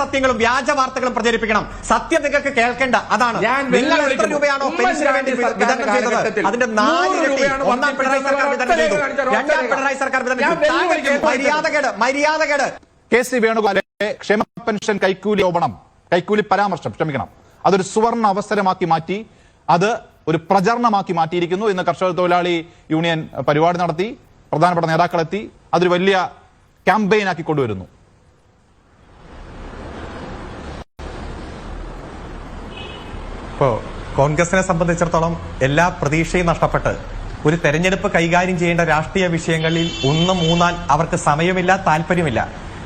അസത്യങ്ങളും വ്യാജ വാർത്തകളും പ്രചരിപ്പിക്കണം. സത്യം നിങ്ങൾക്ക് കേൾക്കേണ്ട. അതാണ്. ഞാൻ നിങ്ങൾ എത്ര രൂപയാണോ പെൻഷന് വേണ്ടി വിതരണം ചെയ്തത്? അതിന്റെ നാല് നാലിരട്ടി രൂപയാണ് ഒന്നാം പിണറായി സർക്കാർ വിതരണം ചെയ്തു. രണ്ടാം പിണറായി സർക്കാർ വിതരണം ചെയ്തു. മര്യാദകേട് മര്യാദകേട്. കെ സി വേണുഗോപാലെ ക്ഷേമ പെൻഷൻ കൈക്കൂലി ഓപണം കൈക്കൂലി പരാമർശം ക്ഷമിക്കണം. അതൊരു സുവർണ അവസരമാക്കി മാറ്റി അത് ഒരു പ്രചരണമാക്കി മാറ്റിയിരിക്കുന്നു. ഇന്ന് കർഷക തൊഴിലാളി യൂണിയൻ പരിപാടി നടത്തി പ്രധാനപ്പെട്ട നേതാക്കളെത്തി അതൊരു വലിയ ക്യാമ്പയിൻ ആക്കി കൊണ്ടുവരുന്നു. ഇപ്പോ കോൺഗ്രസിനെ സംബന്ധിച്ചിടത്തോളം എല്ലാ പ്രതീക്ഷയും നഷ്ടപ്പെട്ട് ഒരു തെരഞ്ഞെടുപ്പ് കൈകാര്യം ചെയ്യേണ്ട രാഷ്ട്രീയ വിഷയങ്ങളിൽ ഒന്നും മൂന്നാൽ അവർക്ക് സമയമില്ല താല്പര്യമില്ല.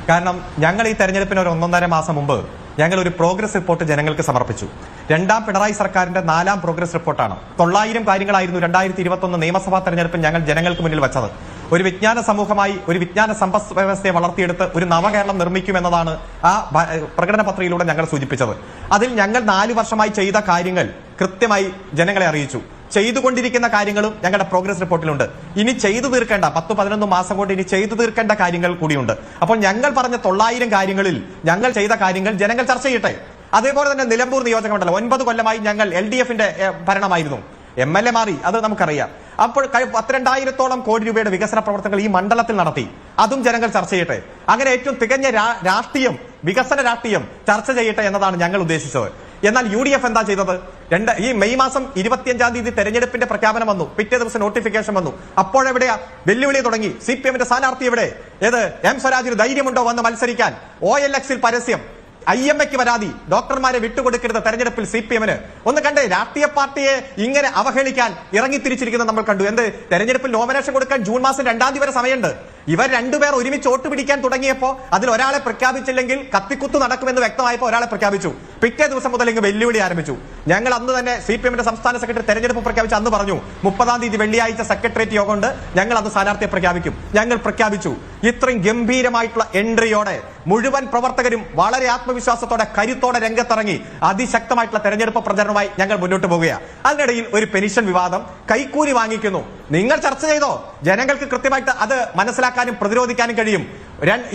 കാരണം ഞങ്ങൾ ഈ തെരഞ്ഞെടുപ്പിന് ഒരു ഒന്നൊന്നര മാസം മുമ്പ് ഞങ്ങൾ ഒരു പ്രോഗ്രസ് റിപ്പോർട്ട് ജനങ്ങൾക്ക് സമർപ്പിച്ചു. രണ്ടാം പിണറായി സർക്കാരിന്റെ നാലാം പ്രോഗ്രസ് റിപ്പോർട്ടാണ്. തൊള്ളായിരം കാര്യങ്ങളായിരുന്നു രണ്ടായിരത്തി ഇരുപത്തൊന്ന് നിയമസഭാ തെരഞ്ഞെടുപ്പിൽ ഞങ്ങൾ ജനങ്ങൾക്ക് മുന്നിൽ വെച്ചത്. ഒരു വിജ്ഞാന സമൂഹമായി ഒരു വിജ്ഞാന സമ്പദ് വ്യവസ്ഥയെ വളർത്തിയെടുത്ത് ഒരു നവകേരളം നിർമ്മിക്കുമെന്നതാണ് ആ പ്രകടന പത്രികയിലൂടെ ഞങ്ങൾ സൂചിപ്പിച്ചത്. അതിൽ ഞങ്ങൾ നാലു വർഷമായി ചെയ്ത കാര്യങ്ങൾ കൃത്യമായി ജനങ്ങളെ അറിയിച്ചു. ചെയ്തുകൊണ്ടിരിക്കുന്ന കാര്യങ്ങളും ഞങ്ങളുടെ പ്രോഗ്രസ് റിപ്പോർട്ടിലുണ്ട്. ഇനി ചെയ്തു തീർക്കേണ്ട പത്ത് പതിനൊന്ന് മാസം കൊണ്ട് ഇനി ചെയ്തു തീർക്കേണ്ട കാര്യങ്ങൾ കൂടിയുണ്ട്. അപ്പോൾ ഞങ്ങൾ പറഞ്ഞ തൊള്ളായിരം കാര്യങ്ങളിൽ ഞങ്ങൾ ചെയ്ത കാര്യങ്ങൾ ജനങ്ങൾ ചർച്ച ചെയ്യട്ടെ. അതേപോലെ തന്നെ നിലമ്പൂർ നിയോജക മണ്ഡലം ഒൻപത് കൊല്ലമായി ഞങ്ങൾ എൽ ഡി എഫിന്റെ ഭരണമായിരുന്നു. എം എൽ എ മാറി അത് നമുക്കറിയാം. അപ്പോൾ പത്തിരണ്ടായിരത്തോളം കോടി രൂപയുടെ വികസന പ്രവർത്തനങ്ങൾ ഈ മണ്ഡലത്തിൽ നടത്തി. അതും ജനങ്ങൾ ചർച്ച ചെയ്യട്ടെ. അങ്ങനെ ഏറ്റവും തികഞ്ഞ രാഷ്ട്രീയം വികസന രാഷ്ട്രീയം ചർച്ച ചെയ്യട്ടെ എന്നതാണ് ഞങ്ങൾ ഉദ്ദേശിച്ചത്. എന്നാൽ യു ഡി എഫ് എന്താ ചെയ്തത്? രണ്ട് ഈ മെയ് മാസം ഇരുപത്തിയഞ്ചാം തീയതി തെരഞ്ഞെടുപ്പിന്റെ പ്രഖ്യാപനം വന്നു. പിറ്റേ ദിവസം നോട്ടിഫിക്കേഷൻ വന്നു. അപ്പോഴെവിടെയാ വെല്ലുവിളി തുടങ്ങി? സി പി എമ്മിന്റെ സ്ഥാനാർത്ഥി എവിടെ? ഏത്? എം സ്വരാജിന് ധൈര്യമുണ്ടോ വന്ന് മത്സരിക്കാൻ? ഒ എൽ എക്സിൽ പരസ്യം. ഐ എം എക്ക് പരാതി. ഡോക്ടർമാരെ വിട്ടുകൊടുക്കരുത് തെരഞ്ഞെടുപ്പിൽ സി പി എമ്മിന്. ഒന്ന് കണ്ടേ രാഷ്ട്രീയ പാർട്ടിയെ ഇങ്ങനെ അവഹേളിക്കാൻ ഇറങ്ങിത്തിരിച്ചിരിക്കുന്നത് നമ്മൾ കണ്ടു. എന്ത്? തെരഞ്ഞെടുപ്പിൽ നോമിനേഷൻ കൊടുക്കാൻ ജൂൺ മാസം രണ്ടാം തീയതി വരെ സമയമുണ്ട്. ഇവർ രണ്ടുപേർ ഒരുമിച്ച് വോട്ട് പിടിക്കാൻ തുടങ്ങിയപ്പോ അതിൽ ഒരാളെ പ്രഖ്യാപിച്ചില്ലെങ്കിൽ കത്തിക്കുത്തു നടക്കുമെന്ന് വ്യക്തമായപ്പോൾ ഒരാളെ പ്രഖ്യാപിച്ചു. പിറ്റേ ദിവസം മുതൽ ഇങ്ങ് വെല്ലുവിളി ആരംഭിച്ചു. ഞങ്ങൾ അന്ന് തന്നെ സി പി എമ്മിന്റെ സംസ്ഥാന സെക്രട്ടറി തെരഞ്ഞെടുപ്പ് പ്രഖ്യാപിച്ച് അന്ന് പറഞ്ഞു മുപ്പതാം തീയതി വെള്ളിയാഴ്ച സെക്രട്ടേറിയറ്റ് യോഗം ഉണ്ട്. ഞങ്ങൾ അത് സ്ഥാനാർത്ഥിയെ പ്രഖ്യാപിക്കും. ഞങ്ങൾ പ്രഖ്യാപിച്ചു. ഇത്രയും ഗംഭീരമായിട്ടുള്ള എൻട്രിയോടെ മുഴുവൻ പ്രവർത്തകരും വളരെ ആത്മവിശ്വാസത്തോടെ കരുത്തോടെ രംഗത്തിറങ്ങി അതിശക്തമായിട്ടുള്ള തെരഞ്ഞെടുപ്പ് പ്രചരണമായി ഞങ്ങൾ മുന്നോട്ട് പോകുകയാണ് അതിനിടയിൽ ഒരു പെൻഷൻ വിവാദം കൈക്കൂലി വാങ്ങിക്കുന്നു. നിങ്ങൾ ചർച്ച ചെയ്തോ? ജനങ്ങൾക്ക് കൃത്യമായിട്ട് അത് മനസ്സിലാക്കാനും പ്രതിരോധിക്കാനും കഴിയും.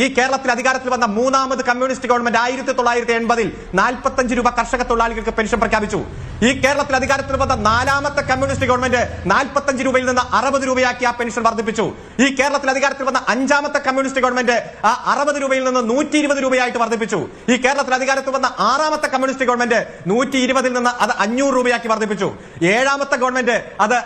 ഈ കേരളത്തിൽ അധികാരത്തിൽ വന്ന മൂന്നാമത് കമ്മ്യൂണിസ്റ്റ് ഗവൺമെന്റ് ആയിരത്തി തൊള്ളായിരത്തി എൺപതിൽ നാൽപ്പത്തഞ്ച് രൂപ കർഷക തൊഴിലാളികൾക്ക് പെൻഷൻ പ്രഖ്യാപിച്ചു. ഈ കേരളത്തിൽ അധികാരത്തിൽ വന്ന നാലാമത്തെ കമ്മ്യൂണിസ്റ്റ് ഗവൺമെന്റ് നാൽപ്പത്തഞ്ച് രൂപയിൽ നിന്ന് അറുപത് രൂപയാക്കി ആ പെൻഷൻ വർദ്ധിപ്പിച്ചു. ഈ കേരളത്തിൽ അധികാരത്തിൽ വന്ന അഞ്ചാമത്തെ കമ്മ്യൂണിസ്റ്റ് ഗവൺമെന്റ് ആ അറുപത് രൂപയിൽ നിന്ന് നൂറ്റി ഇരുപത് രൂപയായിട്ട് വർദ്ധിപ്പിച്ചു. ഈ കേരളത്തിൽ അധികാരത്തിൽ വന്ന ആറാമത്തെ കമ്മ്യൂണിസ്റ്റ് ഗവൺമെന്റ് നൂറ്റി ഇരുപതിൽ നിന്ന് അത് അഞ്ഞൂറ് രൂപയാക്കി വർദ്ധിപ്പിച്ചു. ഏഴാമത്തെ ഗവൺമെന്റ് അത്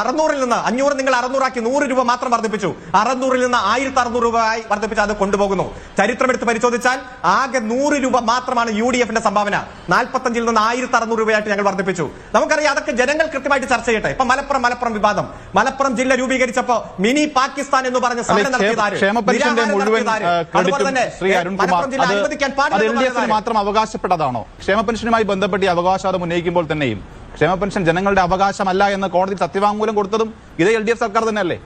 അറുന്നൂറിൽ നിന്ന് അഞ്ഞൂറ് നിങ്ങൾ അറുന്നൂറാക്കി നൂറ് രൂപ മാത്രം വർദ്ധിപ്പിച്ചു. അറുന്നൂറിൽ നിന്ന് ആയിരത്തി അറുന്നൂറ് രൂപയായി വർദ്ധിപ്പിച്ച് അത് കൊണ്ടുപോകുന്നു. ചരിത്രമെടുത്ത് പരിശോധിച്ചാൽ ആകെ നൂറ് രൂപ മാത്രമാണ് യു ഡി എഫിന്റെ സംഭാവന. നാൽപ്പത്തഞ്ചിൽ നിന്ന് ആയിരത്തി അറുന്നൂറ് രൂപയായിട്ട് ഞങ്ങൾ വർദ്ധിപ്പിച്ചു. നമുക്കറിയാം അതൊക്കെ ജനങ്ങൾ കൃത്യമായിട്ട് ചർച്ച ചെയ്യട്ടെ. ഇപ്പൊ മലപ്പുറം മലപ്പുറം വിവാദം. മലപ്പുറം ജില്ല രൂപീകരിച്ചപ്പോ മിനി പാകിസ്ഥാൻ എന്ന് പറഞ്ഞ സമരം മാത്രം അവകാശപ്പെട്ടതാണോ? ക്ഷേമ പെൻഷനുമായി ബന്ധപ്പെട്ട് ഈ അവകാശവാദം ഉന്നയിക്കുമ്പോൾ തന്നെയും. ക്ഷേമ പെൻഷൻ ജനങ്ങളുടെ അവകാശമല്ല എന്ന് കോടതി സത്യവാങ്മൂലം കൊടുത്തതും ഇതേ എൽ ഡി എഫ് സർക്കാർ തന്നെയല്ലേ?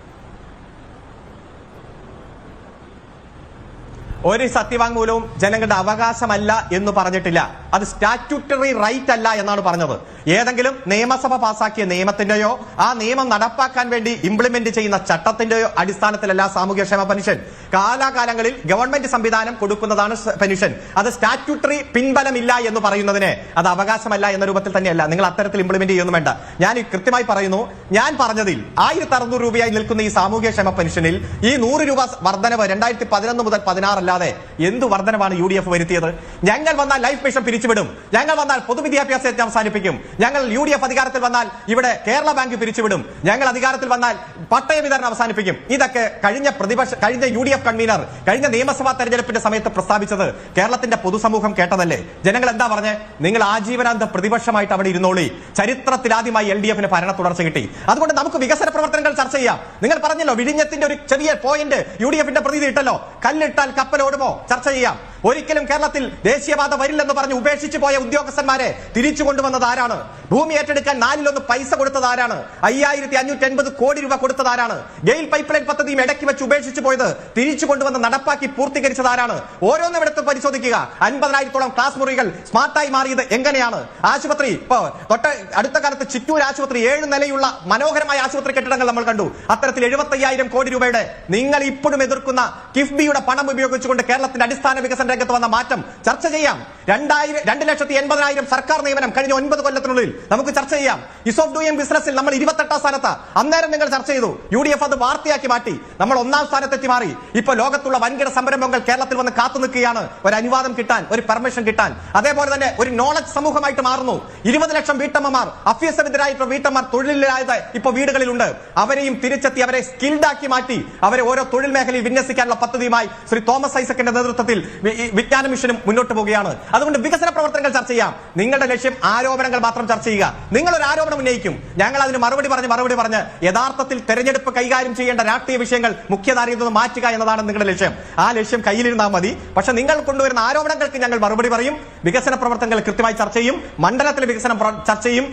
ഒരു സത്യവാങ്മൂലവും ജനങ്ങളുടെ അവകാശമല്ല എന്ന് പറഞ്ഞിട്ടില്ല. അത് സ്റ്റാറ്റ്യൂട്ടറി റൈറ്റ് അല്ല എന്നാണ് പറഞ്ഞത്. ഏതെങ്കിലും നിയമസഭ പാസാക്കിയ നിയമത്തിന്റെയോ ആ നിയമം നടപ്പാക്കാൻ വേണ്ടി ഇംപ്ലിമെന്റ് ചെയ്യുന്ന ചട്ടത്തിന്റെയോ അടിസ്ഥാനത്തിലല്ല സാമൂഹ്യക്ഷേമ പെൻഷൻ. കാലാകാലങ്ങളിൽ ഗവൺമെന്റ് സംവിധാനം കൊടുക്കുന്നതാണ് പെൻഷൻ. അത് സ്റ്റാറ്റ്യൂട്ടറി പിൻബലമില്ല എന്ന് പറയുന്നതിന് അത് അവകാശമല്ല എന്ന രൂപത്തിൽ തന്നെയല്ല. നിങ്ങൾ അത്തരത്തിൽ ഇംപ്ലിമെന്റ് ചെയ്യുന്നു വേണ്ട. ഞാൻ കൃത്യമായി പറയുന്നു ഞാൻ പറഞ്ഞതിൽ ആയിരത്തി അറുന്നൂറ് രൂപയായി നിൽക്കുന്ന ഈ സാമൂഹ്യക്ഷേമ പെൻഷനിൽ ഈ നൂറ് രൂപ വർധനവ് രണ്ടായിരത്തി പതിനൊന്ന് മുതൽ പതിനാറ് അല്ലാതെ എന്ത് വർധനമാണ് യു ഡി എഫ് വരുത്തിയത്? ഞങ്ങൾ വന്നാൽ ലൈഫ് മിഷൻ പിരിച്ചുവിടും. ഞങ്ങൾ വന്നാൽ പൊതുവിദ്യാഭ്യാസ യജ്ഞം അവസാനിപ്പിക്കും ഞങ്ങൾ യു ഡി എഫ് അധികാരത്തിൽ വന്നാൽ ഇവിടെ കേരള ബാങ്ക് പിരിച്ചുവിടും. ഞങ്ങൾ അധികാരത്തിൽ വന്നാൽ പട്ടയ വിതരണം അവസാനിപ്പിക്കും. ഇതൊക്കെ കഴിഞ്ഞ പ്രതിപക്ഷ കഴിഞ്ഞ യു ഡി എഫ് കൺവീനർ കഴിഞ്ഞ നിയമസഭാ തെരഞ്ഞെടുപ്പിന്റെ സമയത്ത് പ്രസ്താവിച്ചത് കേരളത്തിന്റെ പൊതുസമൂഹം കേട്ടതല്ലേ? ജനങ്ങൾ എന്താ പറഞ്ഞേ? നിങ്ങൾ ആജീവനാന്ത പ്രതിപക്ഷമായിട്ട് അവിടെ ഇരുന്നോളി. ചരിത്രത്തിലാദ്യമായി എൽ ഡി എഫിന് ഭരണ തുടർച്ച കിട്ടി. അതുകൊണ്ട് നമുക്ക് വികസന പ്രവർത്തനങ്ങൾ ചർച്ച ചെയ്യാം. നിങ്ങൾ പറഞ്ഞല്ലോ വിഴിഞ്ഞത്തിന്റെ ഒരു ചെറിയ പോയിന്റ് യു ഡി എഫിന്റെ പ്രതീതി ഇട്ടല്ലോ. കല്ലിട്ടാൽ കപ്പൽ ഓടുമോ ചർച്ച ചെയ്യാം. ഒരിക്കലും കേരളത്തിൽ ദേശീയപാത വരില്ലെന്ന് പറഞ്ഞ് ഉപേക്ഷിച്ചു പോയ ഉദ്യോഗസ്ഥന്മാരെ തിരിച്ചു കൊണ്ടുവന്നത് ആരാണ്? ഭൂമി ഏറ്റെടുക്കാൻ നാലിലൊന്ന് പൈസ കൊടുത്തത് ആരാണ്? അയ്യായിരത്തി അഞ്ഞൂറ്റി കോടി രൂപ കൊടുത്തത് ആരാണ്? ഗെയിൽ പൈപ്പ് ലൈൻ പദ്ധതിയും ഇടയ്ക്ക് വെച്ച് ഉപേക്ഷിച്ചു പോയത് തിരിച്ചു കൊണ്ടുവന്ന് നടപ്പാക്കി പൂർത്തീകരിച്ചത് ആരാണ്? ഓരോന്നും എടുത്ത് പരിശോധിക്കുക. അൻപതിനായിരത്തോളം ക്ലാസ് മുറികൾ സ്മാർട്ടായി മാറിയത് എങ്ങനെയാണ്? ആശുപത്രി ഇപ്പോ തൊട്ട അടുത്ത കാലത്ത് ചിറ്റൂർ ആശുപത്രി ഏഴ് നിലയുള്ള മനോഹരമായ ആശുപത്രി കെട്ടിടങ്ങൾ നമ്മൾ കണ്ടു. അത്തരത്തിൽ എഴുപത്തയ്യായിരം കോടി രൂപയുടെ നിങ്ങൾ ഇപ്പോഴും എതിർക്കുന്ന കിഫ്ബിയുടെ പണം ഉപയോഗിച്ചുകൊണ്ട് കേരളത്തിന്റെ അടിസ്ഥാന വികസന രംഗത്ത് വന്ന മാറ്റം ചർച്ച ചെയ്യാം. രണ്ടായിരം രണ്ട് ലക്ഷത്തി എൺപതിനായിരം സർക്കാർ നിയമനം കഴിഞ്ഞ ഒൻപത് കൊല്ലത്തിനുള്ളിൽ നമുക്ക് ചർച്ച ചെയ്യാം. ഇസ് ഓഫ് ഡൂയിങ് ബിസിനസ്സിൽ നമ്മൾ ഇരുപത്തെട്ടാം സ്ഥാനത്ത്. അന്നേരം നിങ്ങൾ ചർച്ച ചെയ്തു. യു ഡി എഫ് അത് വാർത്തയാക്കി മാറ്റി. നമ്മൾ ഒന്നാം സ്ഥാനത്തെത്തി മാറി. ഇപ്പൊ ലോകത്തുള്ള വൻകിട സംരംഭങ്ങൾ കേരളത്തിൽ വന്ന് കാത്തു നിൽക്കുകയാണ്. ഒരു അനുവാദം കിട്ടാൻ ഒരു പെർമിഷൻ കിട്ടാൻ. അതേപോലെ തന്നെ ഒരു നോളജ് സമൂഹമായിട്ട് മാറുന്നു. ഇരുപത് ലക്ഷം വീട്ടമ്മമാർ അഭ്യസവിധരായിട്ടുള്ള വീട്ടമ്മമാർ തൊഴിലില്ലാതെ ഇപ്പൊ വീടുകളിലുണ്ട്. അവരെയും തിരിച്ചെത്തി അവരെ സ്കിൽഡ് ആക്കി മാറ്റി. അവരെ ഓരോ തൊഴിൽ മേഖലയിൽ വിന്യസിക്കാനുള്ള പദ്ധതിയുമായി ശ്രീ തോമസ് ഐസക്കിന്റെ നേതൃത്വത്തിൽ ഈ വിജ്ഞാന മിഷനും മുന്നോട്ട് പോവുകയാണ് അതുകൊണ്ട് വികസന പ്രവർത്തനങ്ങൾ ചർച്ച ചെയ്യാം. നിങ്ങളുടെ ലക്ഷ്യം ആരോപണങ്ങൾ മാത്രം ചർച്ച ചെയ്യുക. നിങ്ങൾ ഒരു ആരോപണം ഉന്നയിക്കും. ഞങ്ങൾ അതിന് മറുപടി പറഞ്ഞ് മറുപടി പറഞ്ഞ് യഥാർത്ഥത്തിൽ തെരഞ്ഞെടുപ്പ് കൈകാര്യം ചെയ്യേണ്ട രാഷ്ട്രീയ വിഷയങ്ങൾ മുഖ്യധാരയിൽ നിന്ന് മാറ്റുക എന്നതാണ് നിങ്ങളുടെ ലക്ഷ്യം. ആ ലക്ഷ്യം കയ്യിലിരുന്നാൽ മതി. പക്ഷെ നിങ്ങൾ കൊണ്ടുവരുന്ന ആരോപണങ്ങൾക്ക് ഞങ്ങൾ മറുപടി പറയും. വികസന പ്രവർത്തനങ്ങൾ കൃത്യമായി ചർച്ച ചെയ്യും. മണ്ഡലത്തിലെ വികസനം ചർച്ച ചെയ്യും.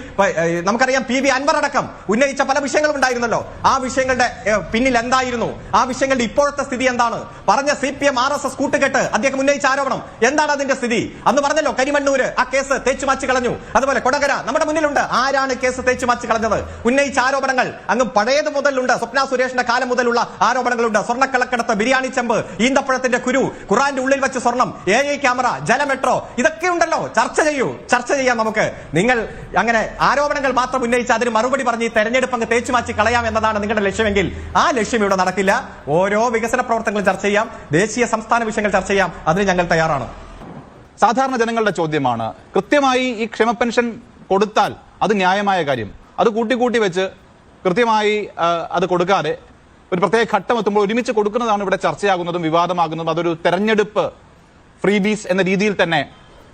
നമുക്കറിയാം പി വി അൻവർ അടക്കം ഉന്നയിച്ച പല വിഷയങ്ങളും ഉണ്ടായിരുന്നല്ലോ. ആ വിഷയങ്ങളുടെ പിന്നിൽ എന്തായിരുന്നു? ആ വിഷയങ്ങളുടെ ഇപ്പോഴത്തെ സ്ഥിതി എന്താണ്? പറഞ്ഞ C P M R S S കൂട്ടുകെട്ട് അദ്ദേഹം ഉന്നയിച്ച ആരോപണം? എന്താണ് അതിന്റെ സ്ഥിതി? അന്ന് പറഞ്ഞല്ലോ കരിമണ്ണൂര് ആ കേസ് തേച്ചു മാച്ചു കളഞ്ഞു. അതുപോലെ കൊടകര നമ്മുടെ മുന്നിലുണ്ട്. ആരാണ് കേസ് തേച്ചു മാച്ചു കളഞ്ഞത്? ഉന്നയിച്ച ആരോപണങ്ങൾ. അങ്ങ് പഴയത് മുതലുണ്ട്. സ്വപ്ന സുരേഷിന്റെ കാലം മുതലുള്ള ആരോപണങ്ങളുണ്ട്. സ്വർണക്കള്ളക്കടത്ത് ബിരിയാണി ചെമ്പ് ഈന്തപ്പഴത്തിന്റെ കുരു ഖുറാന്റെ ഉള്ളിൽ വെച്ച് സ്വർണം എ ഐ ക്യാമറ ജലമെട്രോ ഇതൊക്കെ ഉണ്ടല്ലോ. ചർച്ച ചെയ്യൂ. ചർച്ച ചെയ്യാം നമുക്ക്. നിങ്ങൾ അങ്ങനെ ആരോപണങ്ങൾ മാത്രം ഉന്നയിച്ച് അതിന് മറുപടി പറഞ്ഞ് ഈ തെരഞ്ഞെടുപ്പ് അങ്ങ് തേച്ചു മാറ്റി കളയാം എന്നതാണ് നിങ്ങളുടെ ലക്ഷ്യമെങ്കിൽ. ആ ലക്ഷ്യം ഇവിടെ നടക്കില്ല. ഓരോ വികസന പ്രവർത്തനങ്ങളും ചർച്ച ചെയ്യാം. ദേശീയ സംസ്ഥാന വിഷയങ്ങൾ ചർച്ച ചെയ്യാം. അതിന് ഞങ്ങൾ തയ്യാറാണ്. സാധാരണ ജനങ്ങളുടെ ചോദ്യമാണ് കൃത്യമായി ഈ ക്ഷേമ പെൻഷൻ കൊടുത്താൽ അത് ന്യായമായ കാര്യം. അത് കൂട്ടിക്കൂട്ടി വെച്ച് കൃത്യമായി അത് കൊടുക്കാതെ ഒരു പ്രത്യേക ഘട്ടം എത്തുമ്പോൾ ഒരുമിച്ച് കൊടുക്കുന്നതാണ് ഇവിടെ ചർച്ചയാകുന്നതും വിവാദമാകുന്നതും. അതൊരു തെരഞ്ഞെടുപ്പ് ഫ്രീ ബീസ് എന്ന രീതിയിൽ തന്നെ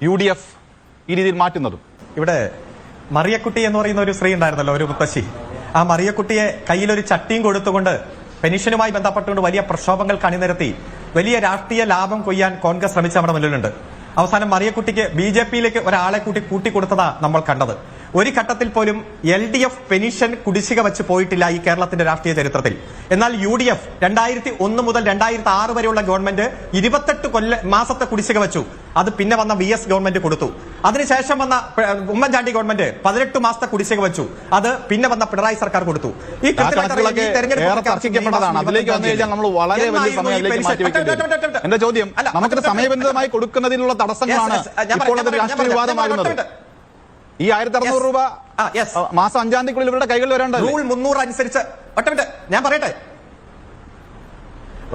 യു ഡി എഫ് ഈ രീതിയിൽ മാറ്റുന്നതും. ഇവിടെ മറിയക്കുട്ടി എന്ന് പറയുന്ന ഒരു സ്ത്രീ ഉണ്ടായിരുന്നല്ലോ ഒരു മുത്തശ്ശി. ആ മറിയക്കുട്ടിയെ കയ്യിലൊരു ചട്ടിയും കൊടുത്തുകൊണ്ട് പെൻഷനുമായി ബന്ധപ്പെട്ടുകൊണ്ട് വലിയ പ്രക്ഷോഭങ്ങൾ കണിനിരത്തി. വലിയ രാഷ്ട്രീയ ലാഭം കൊയ്യാൻ കോൺഗ്രസ് ശ്രമിച്ച നമ്മുടെ മുന്നിലുണ്ട്. അവസാനം മറിയക്കുട്ടിക്ക് ബി ജെ പിയിലേക്ക് ഒരാളെ കൂട്ടി കൂട്ടിക്കൊടുത്തതാ നമ്മൾ കണ്ടത്. ഒരു ഘട്ടത്തിൽ പോലും എൽ ഡി എഫ് പെൻഷൻ കുടിശ്ശിക വെച്ച് പോയിട്ടില്ല ഈ കേരളത്തിന്റെ രാഷ്ട്രീയ ചരിത്രത്തിൽ. എന്നാൽ യു ഡി എഫ് രണ്ടായിരത്തി ഒന്ന് മുതൽ രണ്ടായിരത്തി ആറ് വരെയുള്ള ഗവൺമെന്റ് ഇരുപത്തെട്ട് കൊല്ല മാസത്തെ കുടിശ്ശിക വെച്ചു. അത് പിന്നെ വന്ന വി എസ് ഗവൺമെന്റ് കൊടുത്തു. അതിനുശേഷം വന്ന ഉമ്മൻചാണ്ടി ഗവൺമെന്റ് പതിനെട്ട് മാസത്തെ കുടിശ്ശിക വെച്ചു. അത് പിന്നെ വന്ന പിണറായി സർക്കാർ കൊടുത്തു. ഈ എന്റെ ചോദ്യം ഒറ്റ- സമയബന്ധിതമായി കൊടുക്കുന്നതിനുള്ള തടസ്സങ്ങളാണ് ഇപ്പോൾ പറയാം, രാഷ്ട്രീയ വിവാദമാകുന്നത് ഈ ആയിരത്തി അറുന്നൂറ്. രൂപ. മാസം അഞ്ചാം തീയതിക്കുള്ളിൽ ഇവരുടെ കൈകളിൽ വരേണ്ടത് റൂൾ മുന്നൂറ് അനുസരിച്ച് ഒറ്റ മിനിറ്റ് ഞാൻ പറയട്ടെ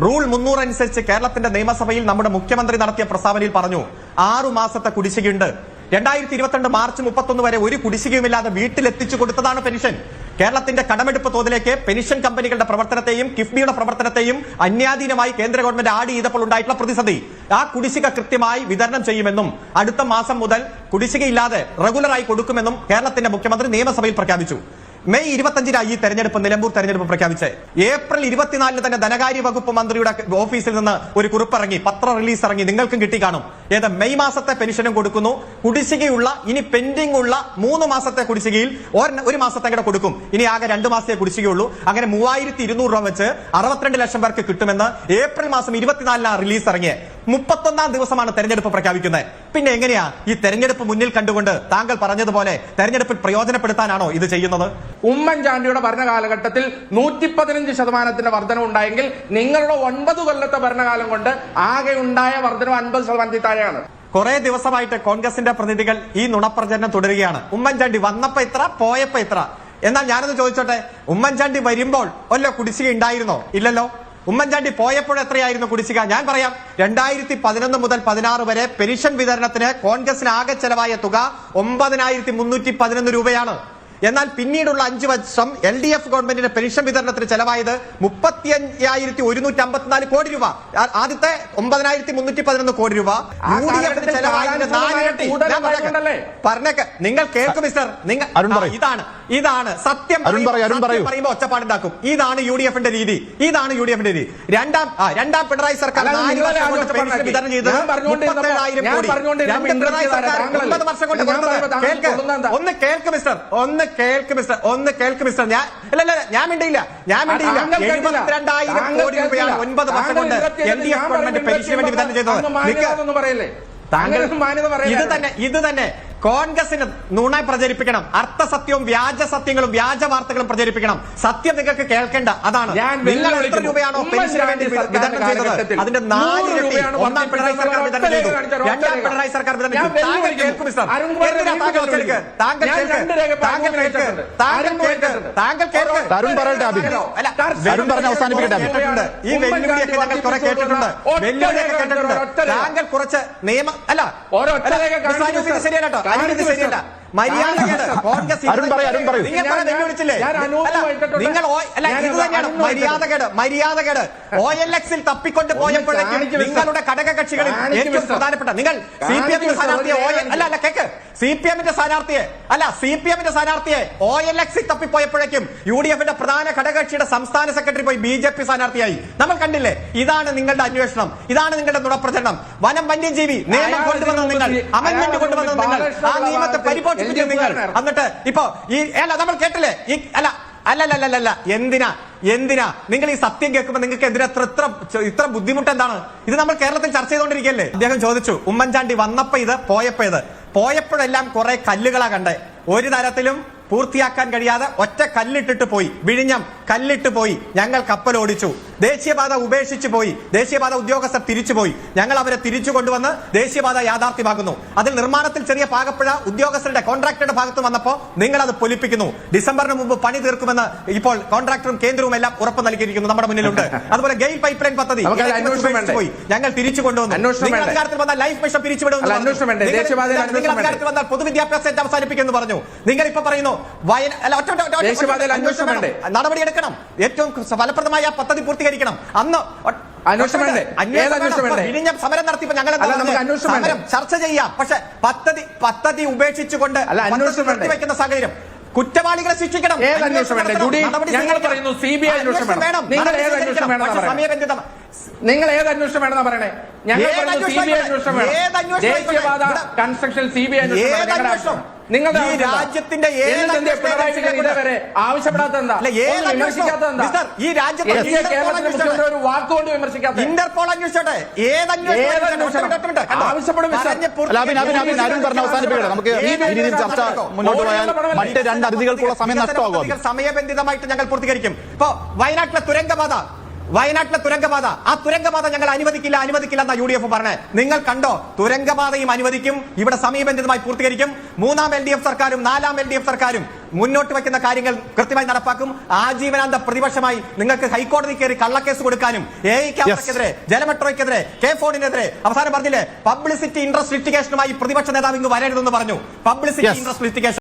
റൂൾ മുന്നൂറ് അനുസരിച്ച് കേരളത്തിന്റെ നിയമസഭയിൽ നമ്മുടെ മുഖ്യമന്ത്രി നടത്തിയ പ്രസ്താവനയിൽ പറഞ്ഞു ആറു മാസത്തെ കുടിശ്ശികയുണ്ട് രണ്ടായിരത്തി ഇരുപത്തിരണ്ട് മാർച്ച് മുപ്പത്തൊന്ന് വരെ ഒരു കുടിശ്ശികയുമില്ലാതെ വീട്ടിലെത്തിച്ചു കൊടുത്തതാണ് പെൻഷൻ കേരളത്തിന്റെ കടമെടുപ്പ് തോതിലേക്ക് പെൻഷൻ കമ്പനികളുടെ പ്രവർത്തനത്തെയും കിഫ്ബിയുടെ പ്രവർത്തനത്തെയും അന്യാധീനമായി കേന്ദ്ര ഗവൺമെന്റ് ആഡ് ചെയ്തപ്പോൾ ഉണ്ടായിട്ടുള്ള പ്രതിസന്ധി. ആ കുടിശ്ശിക കൃത്യമായി വിതരണം ചെയ്യുമെന്നും അടുത്ത മാസം മുതൽ കുടിശ്ശികയില്ലാതെ റെഗുലറായി കൊടുക്കുമെന്നും കേരളത്തിന്റെ മുഖ്യമന്ത്രി നിയമസഭയിൽ പ്രഖ്യാപിച്ചു. മെയ് ഇരുപത്തഞ്ചിനാണ് ഈ തെരഞ്ഞെടുപ്പ് നിലമ്പൂർ തെരഞ്ഞെടുപ്പ് പ്രഖ്യാപിച്ച്. ഏപ്രിൽ ഇരുപത്തിനാലിന് തന്നെ ധനകാര്യ വകുപ്പ് മന്ത്രിയുടെ ഓഫീസിൽ നിന്ന് ഒരു കുറിപ്പ് ഇറങ്ങി പത്ര റിലീസ് ഇറങ്ങി നിങ്ങൾക്കും കിട്ടി കാണും. ഏത് മെയ് മാസത്തെ പെൻഷനും കൊടുക്കുന്നു. കുടിശ്ശികയുള്ള ഇനി പെൻഡിംഗ് ഉള്ള മൂന്ന് മാസത്തെ കുടിശ്ശികയിൽ ഒരു മാസത്തെ കൂടെ കൊടുക്കും. ഇനി ആകെ രണ്ട് മാസത്തെ കുടിശ്ശികയുള്ളൂ. അങ്ങനെ മൂവായിരത്തി ഇരുന്നൂറ് രൂപ വെച്ച് അറുപത്തിരണ്ട് ലക്ഷം പേർക്ക് കിട്ടുമെന്ന് ഏപ്രിൽ മാസം ഇരുപത്തിനാലിനാണ് റിലീസ് ഇറങ്ങിയത് മുപ്പത്തൊന്നാം ദിവസമാണ് തെരഞ്ഞെടുപ്പ് പ്രഖ്യാപിക്കുന്നത്. പിന്നെ എങ്ങനെയാ ഈ തെരഞ്ഞെടുപ്പ് മുന്നിൽ കണ്ടുകൊണ്ട് താങ്കൾ പറഞ്ഞതുപോലെ തെരഞ്ഞെടുപ്പിൽ പ്രയോജനപ്പെടുത്താനാണോ ഇത് ചെയ്യുന്നത്? ഉമ്മൻചാണ്ടിയുടെ ഭരണ കാലഘട്ടത്തിൽ നൂറ്റി പതിനഞ്ച് ശതമാനത്തിന്റെ വർധന ഉണ്ടായെങ്കിൽ നിങ്ങളുടെ ഒൻപത് കൊല്ലത്തെ ഭരണകാലം കൊണ്ട് ആകെ ഉണ്ടായ വർധനം അൻപത് ശതമാനത്തിൽ താഴെയാണ്. കുറെ ദിവസമായിട്ട് കോൺഗ്രസിന്റെ പ്രതിനിധികൾ ഈ നുണപ്രചരണം തുടരുകയാണ്. ഉമ്മൻചാണ്ടി വന്നപ്പോ ഇത്ര പോയപ്പോ ഇത്ര. എന്നാൽ ഞാനൊന്ന് ചോദിച്ചോട്ടെ ഉമ്മൻചാണ്ടി വരുമ്പോൾ വല്ല കുടിശ്ശിക ഉണ്ടായിരുന്നോ? ഇല്ലല്ലോ. ഉമ്മൻചാണ്ടി പോയപ്പോഴെത്രയായിരുന്നു കുടിശ്ശിക? ഞാൻ പറയാം. രണ്ടായിരത്തി പതിനൊന്ന് മുതൽ പതിനാറ് വരെ പെൻഷൻ വിതരണത്തിന് കോൺഗ്രസിന് ആകെ ചെലവായ തുക ഒമ്പതിനായിരത്തി മുന്നൂറ്റി പതിനൊന്ന് രൂപയാണ്. എന്നാൽ പിന്നീടുള്ള അഞ്ചു വർഷം എൽ ഡി എഫ് ഗവൺമെന്റിന്റെ പെൻഷൻ വിതരണത്തിന് ചെലവായത് മുപ്പത്തി അയ്യായിരത്തി ഒരുന്നൂറ്റി അമ്പത്തിനാല് കോടി രൂപ. ആദ്യത്തെ ഒമ്പതിനായിരത്തി മുന്നൂറ്റി പതിനൊന്ന് കോടി രൂപ യു ഡി ചെലവായതിന്റെ നാലിരട്ടി. പറഞ്ഞേക്കാം. നിങ്ങൾ കേൾക്കും മിസ്റ്റർ. നിങ്ങൾ ഇതാണ്. ഇതാണ് സത്യം. പറയുമ്പോൾ ഒച്ചപ്പാടുണ്ടാക്കും ഇതാണ് യു ഡി എഫിന്റെ രീതി ഇതാണ് യു ഡി എഫിന്റെ രീതി. രണ്ടാം ആ, രണ്ടാം പിണറായി സർക്കാർ വിതരണം ചെയ്തത് മുപ്പത്തേഴായിരം കോടി. പിണറായി സർക്കാർ ഒമ്പത് വർഷം കൊണ്ട് കേൾക്ക്. ഒന്ന് കേൾക്ക് മിസ്റ്റർ. ഒന്ന് കേൾക്ക് മിസ്റ്റർ. ഒന്ന് കേൾക്ക് മിസ്റ്റർ. ഞാൻ ഇല്ല, ഞാൻ മിണ്ടിയില്ല. ഞാൻ മിണ്ടിയില്ല. രണ്ടായിരം. എഴുപത്തിരണ്ടായിരം കോടി രൂപയാണ് ഒൻപത് വർഷം കൊണ്ട് എൽ ഡി എഫ് ഗവൺമെന്റ് പെൻഷന് വേണ്ടി വിതരണം ചെയ്തത്. താങ്കൾ? ഇത് തന്നെ ഇത് തന്നെ. കോൺഗ്രസിന് നുണ പ്രചരിപ്പിക്കണം. അർത്ഥസത്യവും വ്യാജ സത്യങ്ങളും വ്യാജ വാർത്തകളും പ്രചരിപ്പിക്കണം. സത്യം നിങ്ങൾക്ക് കേൾക്കേണ്ട. അതാണ്. ഞാൻ നിങ്ങൾ എത്ര. രൂപയാണോ പെൻഷന് വേണ്ടി വിതരണം ചെയ്തത്? അതിന്റെ നാല് ഇരട്ടി. ഒന്നാം പിണറായി സർക്കാർ വിതരണം ചെയ്തു. രണ്ടാം പിണറായി സർക്കാർ വിതരണം ചെയ്തു. താങ്കൾ കേൾക്കും മിസ്റ്റർ. എന്തിനാ താങ്കൾ. കേൾക്ക് താങ്കൾ കേൾക്ക് താങ്കൾ കേൾക്ക് താങ്കൾ കേൾക്ക് കേട്ടിട്ടുണ്ട്. താങ്കൾ കേൾക്ക് തരുൺ പറയട്ടെ, അബി. അല്ല, തരുൺ പറഞ്ഞ അവസാനിപ്പിക്കട്ടെ, അബി. കേട്ടിട്ടുണ്ട്. ഈ വെല്ലുവിളിയൊക്കെ ഞങ്ങൾ കുറെ കേട്ടിട്ടുണ്ട്. വെല്ലുവിളിയൊക്കെ കേട്ടിട്ടുണ്ട്. താങ്കൾ കുറച്ച് നിയമം അല്ല. ശരിയല്ല കേട്ടോ. ഇത് ശരിയല്ല. മര്യാദ മര്യാദകേട് കോൺഗ്രസ് അരുൺ പറയൂ, അരുൺ പറയൂ. നിങ്ങൾ കുറെ ഞാൻ- അനൂപ് അല്ല, നിങ്ങൾ അല്ല ഞാൻ ഇത് തന്നെയാണ്. മര്യാദകേട് മര്യാദകേട് ഒ എൽ എക്സിൽ തപ്പിക്കൊണ്ട് പോയപ്പോഴേക്കും. നിങ്ങളുടെ ഘടക കക്ഷികളിൽ കാണിക്ക് ഏറ്റവും പ്രധാനപ്പെട്ട നിങ്ങൾ സി പി എം സ്ഥാനാർത്ഥിയെ. അല്ല അല്ല കേക്ക്. സി പി എമ്മിന്റെ സ്ഥാനാർത്ഥിയെ അല്ല സി പി എമ്മിന്റെ സ്ഥാനാർത്ഥിയെ ഒ എൽ എക്സി തപ്പിപ്പോയപ്പോഴേക്കും യു ഡി എഫിന്റെ പ്രധാന ഘടകകക്ഷിയുടെ സംസ്ഥാന സെക്രട്ടറി പോയി ബി ജെ പി സ്ഥാനാർത്ഥിയായി. നമ്മൾ കണ്ടില്ലേ? ഇതാണ് നിങ്ങളുടെ അന്വേഷണം. ഇതാണ് നിങ്ങളുടെ നുണപ്രചരണം. വനം വന്യജീവി നിയമം കൊണ്ടുവന്നത് നിങ്ങൾ. അമെന്റ്മെന്റ് കൊണ്ടുവന്നത് നിങ്ങൾ. ആ നിയമത്തെ പരിപോഷിപ്പിച്ചത് നിങ്ങൾ. എന്നിട്ട് ഇപ്പോ ഈ അല്ല നമ്മൾ കേട്ടില്ലേ? ഈ അല്ല അല്ലല്ലല്ല എന്തിനാ? എന്തിനാ? നിങ്ങൾ ഈ സത്യം കേൾക്കുമ്പോൾ നിങ്ങൾക്ക് എന്തിനാ ഇത്ര ഇത്ര ബുദ്ധിമുട്ട് എന്താണ്? ഇത് നമ്മൾ കേരളത്തിൽ ചർച്ച ചെയ്തുകൊണ്ടിരിക്കുകയല്ലേ? അദ്ദേഹം ചോദിച്ചു ഉമ്മൻചാണ്ടി വന്നപ്പോ ഇത് പോയപ്പോ ഇത്. പോയപ്പോഴെല്ലാം കുറെ കല്ലുകളാ കണ്ടേ. ഒരു തരത്തിലും പൂർത്തിയാക്കാൻ കഴിയാതെ ഒറ്റ കല്ലിട്ടിട്ട് പോയി. വിഴിഞ്ഞം കല്ലിട്ട് പോയി. ഞങ്ങൾ കപ്പൽ ഓടിച്ചു. ദേശീയപാത ഉപേക്ഷിച്ചു പോയി. ദേശീയപാത ഉദ്യോഗസ്ഥർ തിരിച്ചുപോയി ഞങ്ങൾ അവരെ തിരിച്ചു കൊണ്ടുവന്ന് ദേശീയപാത യാഥാർത്ഥ്യമാക്കുന്നു. അതിൽ നിർമ്മാണത്തിൽ ചെറിയ പാകപ്പുഴ ഉദ്യോഗസ്ഥരുടെ കോൺട്രാക്ടറുടെ ഭാഗത്ത് വന്നപ്പോൾ നിങ്ങൾ അത് പൊലിപ്പിക്കുന്നു. ഡിസംബറിന് മുമ്പ് പണി തീർക്കുമെന്ന് ഇപ്പോൾ കോൺട്രാക്ടറും കേന്ദ്രവും എല്ലാം ഉറപ്പ് നൽകിയിരിക്കുന്നു നമ്മുടെ മുന്നിലുണ്ട്. അതുപോലെ ഗെയിൽ പൈപ്പ് ലൈൻ പദ്ധതി പോയി. ഞങ്ങൾ തിരിച്ചു കൊണ്ടുവന്നു. പൊതുവിദ്യാഭ്യാസം നിങ്ങൾ? അധികാരത്തിൽ വന്നാൽ ലൈഫ് മിഷൻ പിരിച്ചുവിടുമെന്ന്? നിങ്ങൾ- അധികാരത്തിൽ വന്നാൽ അവസാനിപ്പിക്കുമെന്ന് പറഞ്ഞു. നിങ്ങൾ ഇപ്പൊ പറയുന്നു നടപടി എടുക്കണം ഏറ്റവും ഫലപ്രദമായ പദ്ധതി പൂർത്തീകരിക്കണം. അന്ന് സമരം നടത്തിയപ്പോ ഞങ്ങൾ ചർച്ച ചെയ്യാം. പക്ഷെ പദ്ധതി പദ്ധതി ഉപേക്ഷിച്ചുകൊണ്ട് വെക്കുന്ന സാഹചര്യം. കുറ്റവാളികളെ ശിക്ഷിക്കണം. ഏത് അന്വേഷണം വേണം. നിങ്ങൾ ഏത് അന്വേഷണം? സമയബന്ധിതം നിങ്ങൾ ഏത് അന്വേഷണം വേണമെന്നാ പറയണേ ഞങ്ങൾ സി അന്വേഷണം ബി ഐ വേണം? അന്വേഷണം വേണം ദേശീയപാത കൺസ്ട്രക്ഷൻ സി ബി ഐ അന്വേഷണം നിങ്ങൾ. നിങ്ങളുടെ രാജ്യത്തിന്റെ ഇതേവരെ ആവശ്യപ്പെടാത്ത എന്താ വിമർശിക്കാത്ത എന്താ ഈ രാജ്യത്തെ മുഖ്യമന്ത്രി ഒരു വാക്കുകൊണ്ട് വിമർശിക്കാത്ത ഇന്റർപോൾ അന്വേഷിച്ചോട്ടെ ഏത് അവസാനിപ്പിക്കട്ടെ നമുക്ക് ഈ രീതിയിൽ ചർച്ച മുന്നോട്ട് പോയാൽ മറ്റ് രണ്ട് അതിഥികൾക്കുള്ള സമയം നഷ്ടമാകും സമയബന്ധിതമായിട്ട് ഞങ്ങൾ പൂർത്തീകരിക്കും ഇപ്പോ വയനാട്ടിലെ തുരങ്കപാത വയനാട്ടിലെ തുരങ്കപാത. ആ തുരങ്കപാത ഞങ്ങൾ അനുവദിക്കില്ല അനുവദിക്കില്ല എന്നാ യു ഡി എഫ് പറഞ്ഞത്. നിങ്ങൾ കണ്ടോ? തുരങ്കപാതയും അനുവദിക്കും. ഇവിടെ സമീപന്ധിതമായി പൂർത്തീകരിക്കും. മൂന്നാം എൽ ഡി എഫ് സർക്കാരും നാലാം എൽ ഡി എഫ് സർക്കാരും മുന്നോട്ട് വെക്കുന്ന കാര്യങ്ങൾ കൃത്യമായി നടപ്പാക്കും. ആജീവനാന്ത പ്രതിപക്ഷമായി നിങ്ങൾക്ക് ഹൈക്കോടതി കയറി കള്ളക്കേസ് കൊടുക്കാനും എ ഐക്കെതിരെ ജലമെട്രോയ്ക്കെതിരെ കെ ഫോണിനെതിരെ അവസാനം പറഞ്ഞില്ലേ? പബ്ലിസിറ്റി ഇൻട്രസ്റ്റ് ലിറ്റിഗേഷനുമായി പ്രതിപക്ഷ നേതാവ് ഇങ്ങ് വരരുതെന്ന് പറഞ്ഞു. Publicity interest litigation